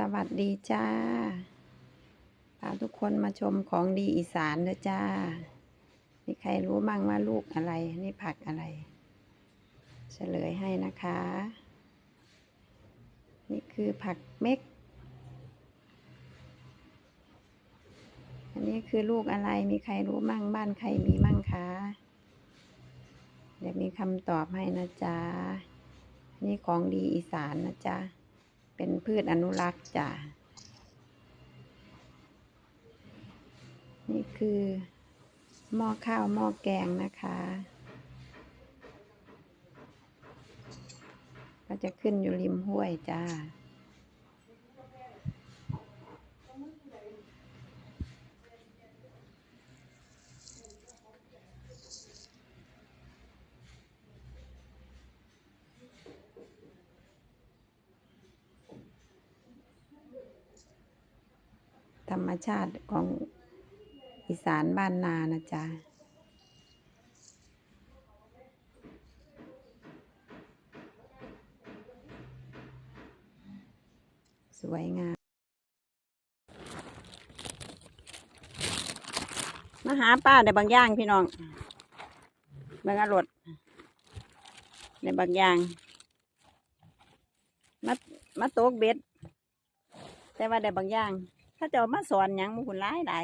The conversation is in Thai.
สวัสดีจ้าพาทุกคนมาชมของดีอีสานเด้อจ้า มีใครรู้มั่งว่าลูกอะไร นี่ผักอะไร เฉลยให้นะคะ นี่คือผักเม็ก อันนี้คือลูกอะไร มีใครรู้มั่งบ้านใครมีมั่งคะ เดี๋ยวมีคำตอบให้นะจ๊ะนี่ของดีอีสานนะจ๊ะ เป็นพืชอนุรักษ์จ้ะนี่คือหม้อข้าวหม้อแกงนะคะ ก็จะขึ้นอยู่ริมห้วยจ้า รรมชาติของอีสานบ้านนานะจ๊ะสวยงาม มาหาป้าในบางย่างพี่น้องบางอรดในบางย่าง มามาโตกเบ็ด แต่ว่าได้บางอย่าง ถ้าจะมาสอนหยังมุขุนร้ายหลา